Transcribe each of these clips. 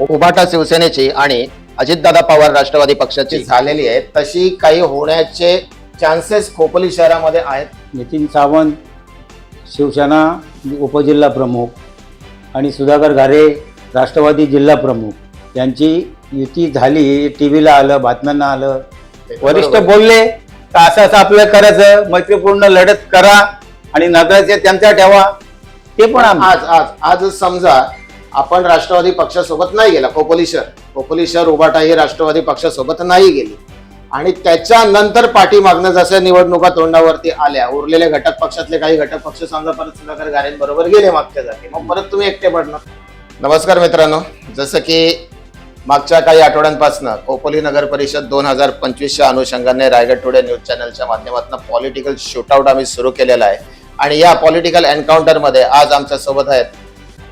उभाटा शिवसेनेची आणि अजितदादा पवार राष्ट्रवादी पक्षाची. झालेली आहे तशी काही होण्याचे चान्सेस खोपोली शहरामध्ये आहेत. नितीन सावंत शिवसेना उपजिल्हा प्रमुख आणि सुधाकर घारे राष्ट्रवादी जिल्हा प्रमुख. यांची युती झाली टी व्हीला आलं बातम्यांना आलं. वरिष्ठ बोलले तर असं असं आपल्याला करायचं? मैत्रीपूर्ण लढत करा आणि नगराचे त्यांचा ठेवा. ते पण आज आज आज समजा आपण राष्ट्रवादी पक्षासोबत नाही गेला. खोपोली शहर. खोपोली शहर उभाटा ही राष्ट्रवादी पक्षासोबत नाही गेली. आणि त्याच्यानंतर पाठीमागनं जसं निवडणुका तोंडावरती आल्या उरलेले घटक पक्षातले काही घटक पक्ष समजा परत सुधाकर गारेंबरोबर गेले मागच्या जागी. मग परत तुम्ही एकटे पडणार. नमस्कार मित्रांनो. जसं की मागच्या काही आठवड्यांपासून खोपोली नगर परिषद दोन हजार पंचवीसच्या अनुषंगाने रायगड टुडे न्यूज चॅनलच्या माध्यमातून पॉलिटिकल शूटआउट आम्ही सुरू केलेला आहे. आणि या पॉलिटिकल एन्काउंटरमध्ये आज आमच्यासोबत आहेत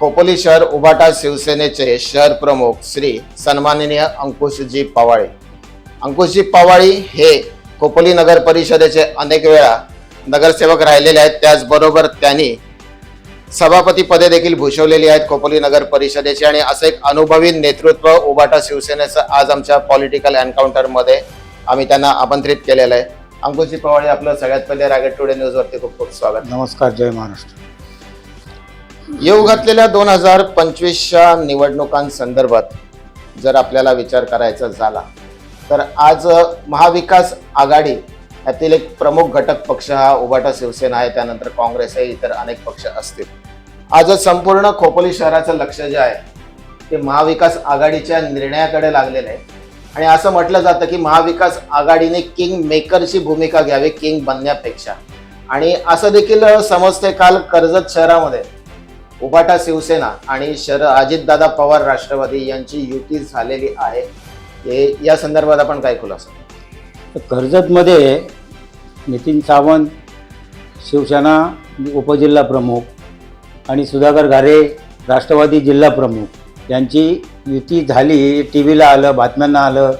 कोपोली शहर उभाटा शिवसेनेचे शहर प्रमुख श्री सन्माननीय अंकुशजी पवाळे. अंकुशजी पवाळी हे कोपली नगर परिषदेचे अनेक वेळा नगरसेवक राहिलेले आहेत. त्याचबरोबर त्यांनी सभापती पदे देखील भूषवलेली आहेत कोपोली नगर परिषदेची आणि असं एक अनुभवी नेतृत्व उभाटा शिवसेनेचं आज आमच्या पॉलिटिकल एन्काउंटरमध्ये आम्ही त्यांना आमंत्रित केलेलं आहे. अंकुशजी पवाळे आपलं सगळ्यात पहिले रागेट टुडे न्यूजवरती खूप खूप स्वागत. नमस्कार जय महाराष्ट्र. येऊ घातलेल्या दोन हजार पंचवीसच्या निवडणुकांसंदर्भात जर आपल्याला विचार करायचा झाला तर आज महाविकास आघाडी यातील एक प्रमुख घटक पक्ष हा उभाटा शिवसेना आहे त्यानंतर काँग्रेस आहे इतर अनेक पक्ष असतील. आज संपूर्ण खोपोली शहराचं लक्ष जे आहे ते महाविकास आघाडीच्या निर्णयाकडे लागलेलं आहे. आणि असं म्हटलं जातं की महाविकास आघाडीने किंग मेकरची भूमिका घ्यावी किंग बनण्यापेक्षा. आणि असं देखील समजते काल कर्जत शहरामध्ये उभाटा शिवसेना आणि शर अजितदादा पवार राष्ट्रवादी यांची युती झालेली आहे. हे या संदर्भात आपण काय खुलासा? कर्जतमध्ये नितीन सावंत शिवसेना उपजिल्हा प्रमुख आणि सुधाकर घारे राष्ट्रवादी जिल्हा प्रमुख यांची युती झाली टी व्हीला आलं बातम्यांना आलं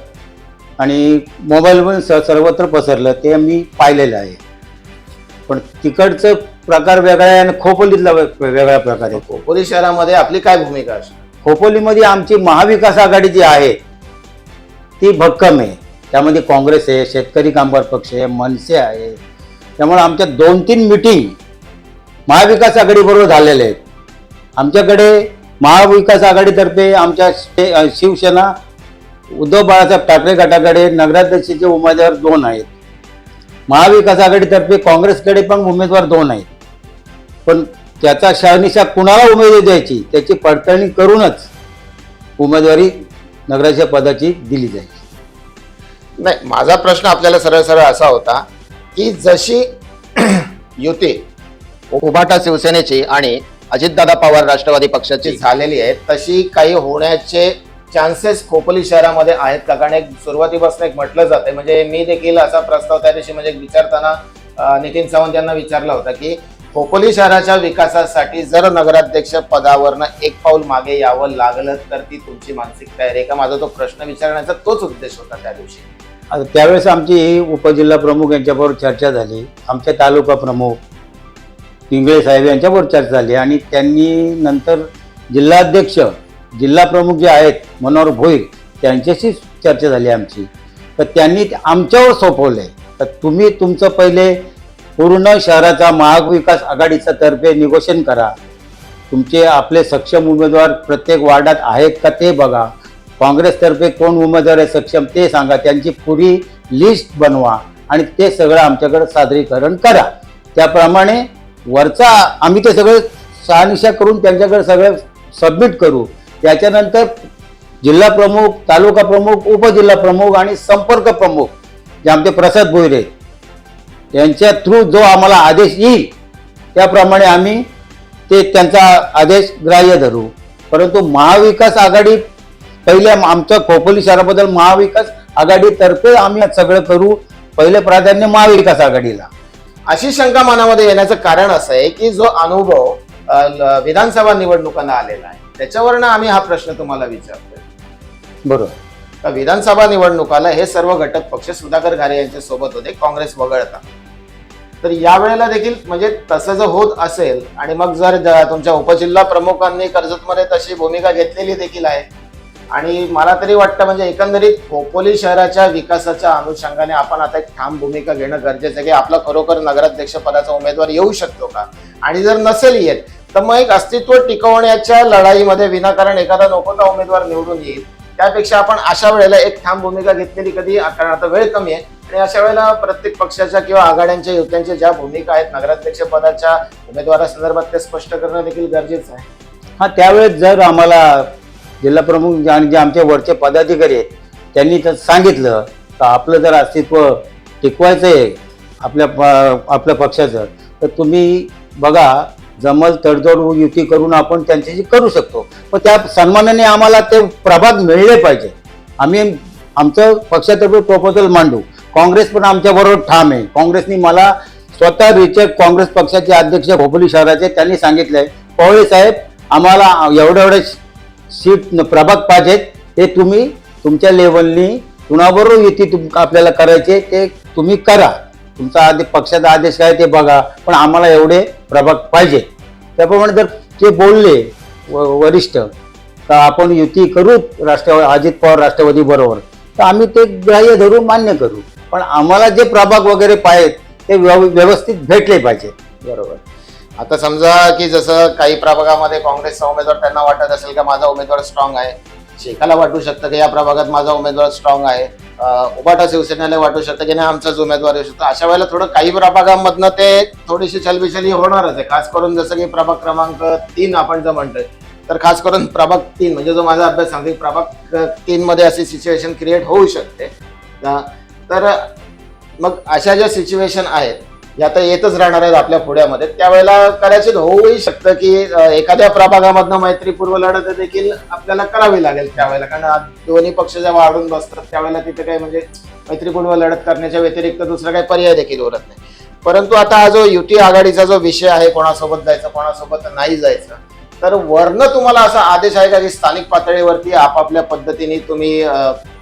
आणि मोबाईलवर स सर्वत्र पसरलं ते मी पाहिलेलं आहे. पण तिकडचं प्रकार वेगळा आहे आणि खोपोलीतला वे- वेगळा प्रकार आहे. खोपोली शहरामध्ये आपली काय भूमिका असते खोपोलीमध्ये आमची महाविकास आघाडी जी आहे ती भक्कम आहे. त्यामध्ये काँग्रेस आहे शेतकरी कामगार पक्ष आहे मनसे आहे. त्यामुळे आमच्या दोन तीन मिटिंग महाविकास आघाडीबरोबर झालेल्या आहेत. आमच्याकडे महाविकास आघाडीतर्फे आमच्या शे- अ, शिवसेना उद्धव बाळासाहेब ठाकरे गटाकडे नगराध्यक्षाचे उमेदवार दोन आहेत. महाविकास आघाडीतर्फे काँग्रेसकडे पण उमेदवार दोन आहेत. पण त्याचा शहानिशा कुणाला उमेदवारी द्यायची त्याची पडताळणी करूनच उमेदवारी नगराच्या पदाची दिली जाईल नाही माझा प्रश्न आपल्याला सरळ सरळ असा होता की जशी युती उभाटा शिवसेनेची आणि अजितदादा पवार राष्ट्रवादी पक्षाची झालेली आहे तशी काही होण्याचे चान्सेस खोपोली शहरामध्ये आहेत का? कारण एक सुरुवातीपासून एक म्हटलं जाते म्हणजे मी देखील असा प्रस्ताव त्या दिवशी म्हणजे विचारताना नितीन सावंत यांना विचारला होता की खोपोली शहराच्या विकासासाठी जर नगराध्यक्ष पदावरनं एक पाऊल मागे यावं लागलं तर ती तुमची मानसिक तयारी आहे का माझा तो प्रश्न विचारण्याचा तोच उद्देश होता त्या दिवशी? आता त्यावेळेस आमची उपजिल्हा प्रमुख यांच्याबरोबर चर्चा झाली. आमच्या तालुका प्रमुख पिंगळे साहेब यांच्याबरोबर चर्चा झाली आणि त्यांनी नंतर जिल्हाध्यक्ष जिल्हा प्रमुख जे आहेत मनोहर भोईर त्यांच्याशी चर्चा झाली आमची. तर त्यांनी आमच्यावर सोपवले तर तुम्ही तुमचं पहिले पूर्ण शहराचा महाविकास आघाडीचा तर्फे निगोशन करा. तुमचे आपले सक्षम उमेदवार प्रत्येक वार्डात आहेत का ते बघा. काँग्रेसतर्फे कोण उमेदवार आहे सक्षम ते सांगा. त्यांची पुरी लिस्ट बनवा आणि ते सगळं आमच्याकडे सादरीकरण करा. त्याप्रमाणे वरचा आम्ही ते सगळं सहानिशा करून त्यांच्याकडे सगळं सबमिट करू. त्याच्यानंतर जिल्हा प्रमुख तालुका प्रमुख उपजिल्हा प्रमुख आणि संपर्क प्रमुख जे आमचे प्रसाद भोईरे यांच्या थ्रू जो आम्हाला आदेश येईल त्याप्रमाणे आम्ही ते त्यांचा आदेश ग्राह्य धरू. परंतु महाविकास आघाडी पहिले आमच्या खोपोली शहराबद्दल महाविकास आघाडीतर्फे आम्ही सगळं करू. पहिले प्राधान्य महाविकास आघाडीला. अशी शंका मनामध्ये येण्याचं कारण असं आहे की जो अनुभव विधानसभा निवडणुकांना आलेला आहे त्याच्यावरनं आम्ही हा प्रश्न तुम्हाला विचारतोय. बरोबर. विधानसभा निवडणुकाला हे सर्व घटक पक्ष सुधाकर घारे यांच्या सोबत होते काँग्रेस वगळता. तर यावेळेला देखील म्हणजे तसं जर होत असेल आणि मग जर तुमच्या उपजिल्हा प्रमुखांनी कर्जतमध्ये तशी भूमिका घेतलेली देखील आहे आणि मला तरी वाटतं म्हणजे एकंदरीत खोपोली शहराच्या विकासाच्या अनुषंगाने आपण आता एक ठाम भूमिका घेणं गरजेचं आहे की आपला खरोखर नगराध्यक्ष पदाचा उमेदवार येऊ शकतो का? आणि जर नसेल येत तर मग एक अस्तित्व टिकवण्याच्या लढाईमध्ये विनाकारण एखादा नकोता उमेदवार निवडून येईल. त्यापेक्षा आपण अशा वेळेला एक ठाम भूमिका घेतलेली कधी कारण आता वेळ कमी आहे. आणि अशा वेळेला प्रत्येक पक्षाच्या किंवा आघाड्यांच्या युत्यांच्या ज्या भूमिका आहेत नगराध्यक्ष पदाच्या उमेदवारासंदर्भात ते स्पष्ट करणं देखील गरजेचं आहे. हा त्यावेळेस जर आम्हाला जिल्हा प्रमुख आणि जे आमचे वरचे पदाधिकारी आहेत त्यांनी तर सांगितलं तर आपलं जर अस्तित्व टिकवायचं आहे आपल्या प- आपल्या पक्षाचं तर तुम्ही बघा जमल तडजोड युती करून आपण त्यांच्याशी करू शकतो. पण त्या सन्मानाने आम्हाला ते प्रभाग मिळले पाहिजे. आम्ही आमचं पक्षातर्फे प्रपोजल मांडू. काँग्रेस पण आमच्याबरोबर ठाम आहे. काँग्रेसनी मला स्वतः रिचेक काँग्रेस पक्षाचे अध्यक्ष भोपली शहराचे त्यांनी सांगितलंय. पवळे साहेब आम्हाला एवढे एवढे सीट प्रभाग पाहिजेत. ते तुम्ही तुमच्या लेवलनी कुणाबरोबर युती तुम आपल्याला करायचे ते तुम्ही करा. तुमचा आधी पक्षाचा आदेश काय ते बघा पण आम्हाला एवढे प्रभाग पाहिजे. त्याप्रमाणे जर ते बोलले व- वरिष्ठ तर आपण युती करू राष्ट्रवादी अजित पवार राष्ट्रवादी बरोबर. तर आम्ही ते ग्राह्य धरून मान्य करू. पण आम्हाला जे प्रभाग वगैरे पाहिजेत ते व्यव- व्यवस्थित भेटले पाहिजे. बरोबर. आता समजा की जसं काही प्रभागामध्ये काँग्रेसचा उमेदवार त्यांना वाटत असेल का माझा उमेदवार स्ट्रॉंग आहे. शेखाला वाटू शकतं की या प्रभागात माझा उमेदवार स्ट्रॉंग आहे? उबाटा शिवसेनेला वाटू शकतं की नाही आमचाच उमेदवार येऊ शकतो. अशा वेळेला थोडं काही प्रभागांमधनं ते थोडीशी छलबिछली होणारच आहे. खास करून जसं की प्रभाग क्रमांक तीन आपण जर म्हणतोय तर खास करून प्रभाग तीन म्हणजे जो माझा अभ्यास सांगतो की प्रभाग तीनमध्ये अशी सिच्युएशन क्रिएट होऊ शकते. तर मग अशा ज्या सिच्युएशन आहेत या आता येतच राहणार आहेत आपल्या पुढ्यामध्ये त्यावेळेला कदाचित होऊही शकतं की एखाद्या प्रभागामधनं मैत्रीपूर्व लढत देखील आपल्याला करावी लागेल त्यावेळेला. कारण दोन्ही पक्ष जेव्हा वाढून बसतात त्यावेळेला तिथे काही म्हणजे मैत्रीपूर्व लढत करण्याच्या व्यतिरिक्त दुसरा काही पर्याय देखील उरत नाही. परंतु आता हा जो युती आघाडीचा जो विषय आहे कोणासोबत जायचं कोणासोबत नाही जायचं तर वरनं तुम्हाला असा आदेश आहे का की स्थानिक पातळीवरती आपापल्या पद्धतीने तुम्ही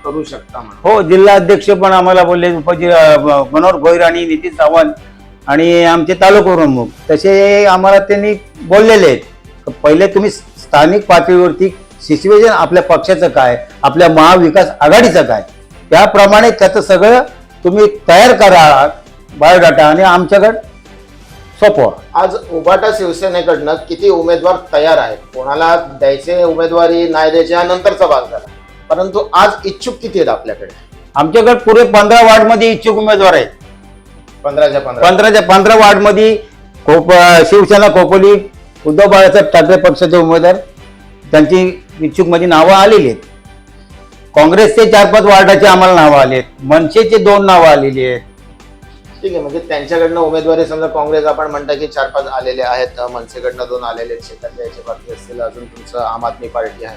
करू शकता हो जिल्हा अध्यक्ष पण आम्हाला बोलले उपजि मनोहर भोईर आणि नितीन सावंत आणि आमचे तालुका प्रमुख तसे आम्हाला त्यांनी बोललेले आहेत. पहिले तुम्ही स्थानिक पातळीवरती सिच्युएशन आपल्या पक्षाचं काय आपल्या महाविकास आघाडीचं काय त्याप्रमाणे त्याचं सगळं तुम्ही तयार करा बायोडाटा आणि आमच्याकडे सोपवा. आज उबाटा शिवसेनेकडनं किती उमेदवार तयार आहेत? कोणाला द्यायचे उमेदवारी नाही द्यायचे हा नंतरचा भाग झाला. परंतु आज इच्छुक किती आहेत आपल्याकडे? आमच्याकडे पुरे पंधरा वार्डमध्ये इच्छुक उमेदवार आहेत. पंधराच्या पंधरा. पंधराच्या पंधरा वार्डमध्ये कोप शिवसेना खोपोली उद्धव बाळासाहेब ठाकरे पक्षाचे उमेदवार त्यांची इच्छुकमध्ये नावं आलेली आहेत. काँग्रेसचे चार पाच वार्डाचे आम्हाला नावं आली आहेत. मनसेचे दोन नावं आलेली आहेत. ठीक आहे म्हणजे त्यांच्याकडनं उमेदवारी समजा काँग्रेस आपण म्हणता की चार पाच आलेले आहेत मनसेकडनं दोन आलेले आहेत शेतात द्यायचे बाकी असतील अजून तुमचं आम आदमी पार्टी आहे.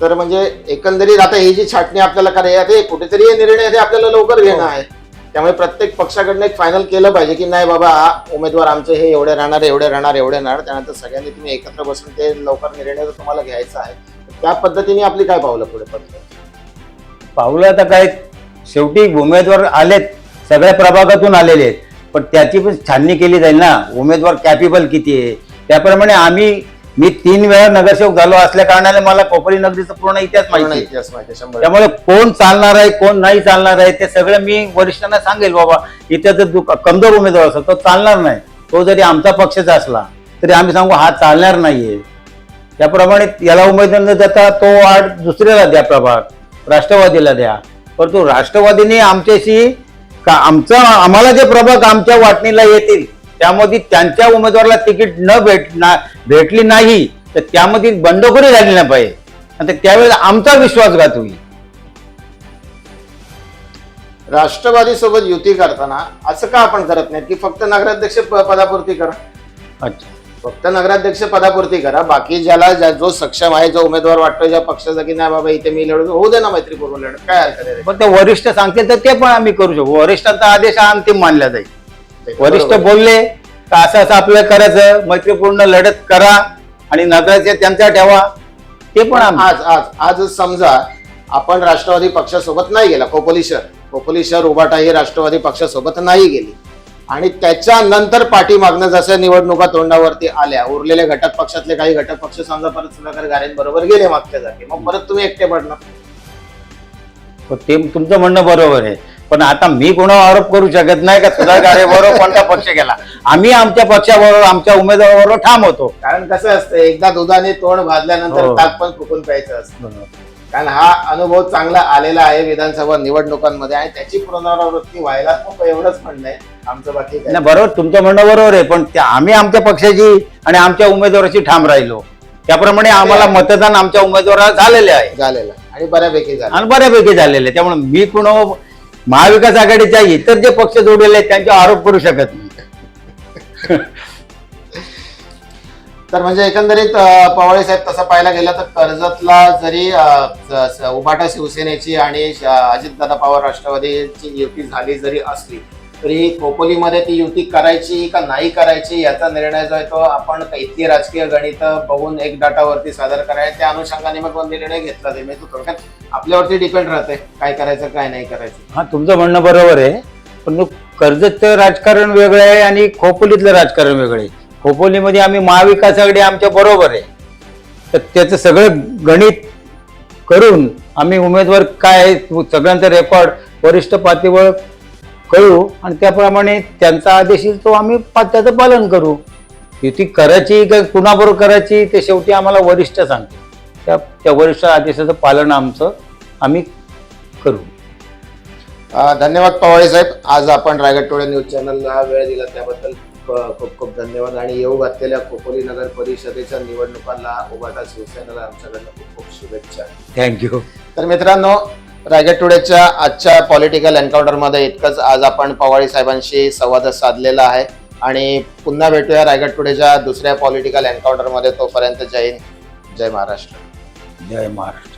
तर म्हणजे एकंदरीत आता ही जी छाटणी आपल्याला करायची कुठेतरी हे निर्णय आपल्याला लवकर घेणं आहे. त्यामुळे प्रत्येक पक्षाकडनं एक फायनल केलं पाहिजे की नाही बाबा हा उमेदवार आमचे हे एवढे राहणार एवढे राहणार एवढे राहणार. त्यानंतर सगळ्यांनी तुम्ही एकत्र बसून ते लवकर निर्णय जर तुम्हाला घ्यायचा आहे त्या पद्धतीने आपली काय पावलं पुढे पडतं पावलं आता काय शेवटी उमेदवार आलेत सगळ्या प्रभागातून आलेले आहेत. पण त्याची पण छाननी केली जाईल ना. उमेदवार कॅपेबल किती आहे? त्याप्रमाणे आम्ही मी तीन वेळा नगरसेवक झालो असल्या कारणाने मला कोपरी नगरीचा पूर्ण इतिहास माहिती आहे. इतिहास माहिती आहे, शंभर. त्यामुळे कोण चालणार आहे कोण नाही चालणार आहे ते सगळं मी वरिष्ठांना सांगेल बाबा इथे जर दु- कमजोर उमेदवार असेल तो चालणार नाही. तो जरी आमचा पक्षाचा असला तरी आम्ही सांगू हा चालणार नाहीये. त्याप्रमाणे याला उमेदवार न देता तो वार्ड दुसऱ्याला द्या प्रभाग राष्ट्रवादीला द्या. परंतु राष्ट्रवादीने आमच्याशी का आमचा आम्हाला जे प्रभाग आमच्या वाटणीला येतील त्यामध्ये त्यांच्या उमेदवाराला तिकीट न भेट ना भेटली नाही तर त्यामध्ये बंडखोरी झाली नाही पाहिजे. आणि त्यावेळेला आमचा विश्वासघात होईल राष्ट्रवादी सोबत युती करताना असं का आपण करत नाही की फक्त नगराध्यक्ष पदापुरती करा. अच्छा. फक्त नगराध्यक्ष पदापुरती करा. बाकी ज्याला ज्या- जो सक्षम आहे जो उमेदवार वाटतो ज्या पक्षाचा की नाही बाबा इथे मी लढू होऊ दे ना मैत्रीपूर्व लढत. काय हरकत आहे पण ते वरिष्ठ सांगतील तर ते पण आम्ही करू शकू. वरिष्ठांचा आदेश हा अंतिम मानला जाईल. वरिष्ठ. बोलले तर असं असं आपलं करायचं मैत्रीपूर्ण लढत करा आणि नगराचे त्यांचा ठेवा. ते पण आज आज आज समजा आपण राष्ट्रवादी पक्षासोबत नाही गेला खोपोली शहर. खोपोली शहर उबाटा ही राष्ट्रवादी पक्षासोबत नाही गेली. आणि त्याच्यानंतर पाठीमागनं जसं निवडणुका तोंडावरती आल्या उरलेले घटक पक्षातले काही घटक पक्ष समजा परत सुधाकर गारेंबरोबर गेले मागच्या जागी. मग परत तुम्ही एकटे पडणार. ते तुमचं म्हणणं बरोबर आहे. पण आता मी कोणावर आरोप करू शकत नाही का? सुधाकर बरोबर कोणता पक्ष गेला? आम्ही आमच्या पक्षाबरोबर आमच्या उमेदवाराबरोबर ठाम होतो. कारण कसं असतं एकदा दुधाने तोंड भाजल्यानंतर हो. ताक पण फुकून प्यायचं असतं. कारण हा अनुभव चांगला आलेला आहे विधानसभा निवडणुकांमध्ये आणि त्याची पुनरावृत्ती व्हायला खूप एवढंच म्हणणं आहे आमचं बाकी नाही बरोबर तुमचं म्हणणं बरोबर आहे पण आम्ही आमच्या पक्षाची आणि आमच्या उमेदवाराची ठाम राहिलो. त्याप्रमाणे आम्हाला मतदान आमच्या उमेदवाराला झालेले आहे. झालेलं. आणि बऱ्यापैकी झालं. आणि बऱ्यापैकी झालेले आहे. त्यामुळे मी कुणा महाविकास आघाडीच्या इतर जे पक्ष जोडलेले आहेत त्यांच्यावर आरोप करू शकत नाही. तर म्हणजे एकंदरीत पवाळे साहेब तसं पाहायला गेलं तर कर्जतला जरी उभाटा शिवसेनेची आणि अजितदादा पवार राष्ट्रवादीची युती झाली जरी असली तरी खोपोलीमध्ये ती युती करायची का नाही करायची याचा निर्णय जो आहे तो आपण इथली राजकीय गणित बघून एक डाटावरती सादर करायचं त्या अनुषंगाने मग निर्णय घेतला जाईल म्हणजे तो थोडक्यात आपल्यावरती डिपेंड राहते काय करायचं काय नाही करायचं. हा तुमचं म्हणणं बरोबर आहे. पण कर्जतचं राजकारण वेगळं आहे आणि खोपोलीतलं राजकारण वेगळं आहे. खोपोलीमध्ये आम्ही महाविकास आघाडी आमच्या बरोबर आहे. तर त्याचं सगळं गणित करून आम्ही उमेदवार काय आहे, सगळ्यांचा रेकॉर्ड वरिष्ठ पातळीवर कळू आणि त्याप्रमाणे त्यांचा आदेश येईल तो आम्ही त्याचं पालन करू. युती करायची का कुणाबरोबर करायची ते शेवटी आम्हाला वरिष्ठ सांगते त्या त्या वरिष्ठ आदेशाचं पालन आमचं आम्ही करू. धन्यवाद पवाळे साहेब. आज आपण रायगड टोळे न्यूज चॅनलला वेळ दिला. त्याबद्दल खूप खूप धन्यवाद. आणि येऊ घातलेल्या खोपोली नगर परिषदेच्या निवडणुकांना उभाटा शिवसेनेला. आमच्याकडनं खूप खूप शुभेच्छा. थँक्यू तर मित्रांनो रायगड टुडेच्या आजच्या पॉलिटिकल एन्काउंटरमध्ये इतकंच. आज आपण पवाळी साहेबांशी संवाद साधलेला आहे. आणि पुन्हा भेटूया रायगड टुडेच्या दुसऱ्या पॉलिटिकल एन्काउंटरमध्ये तोपर्यंत जय हिंद जय महाराष्ट्र. जय महाराष्ट्र.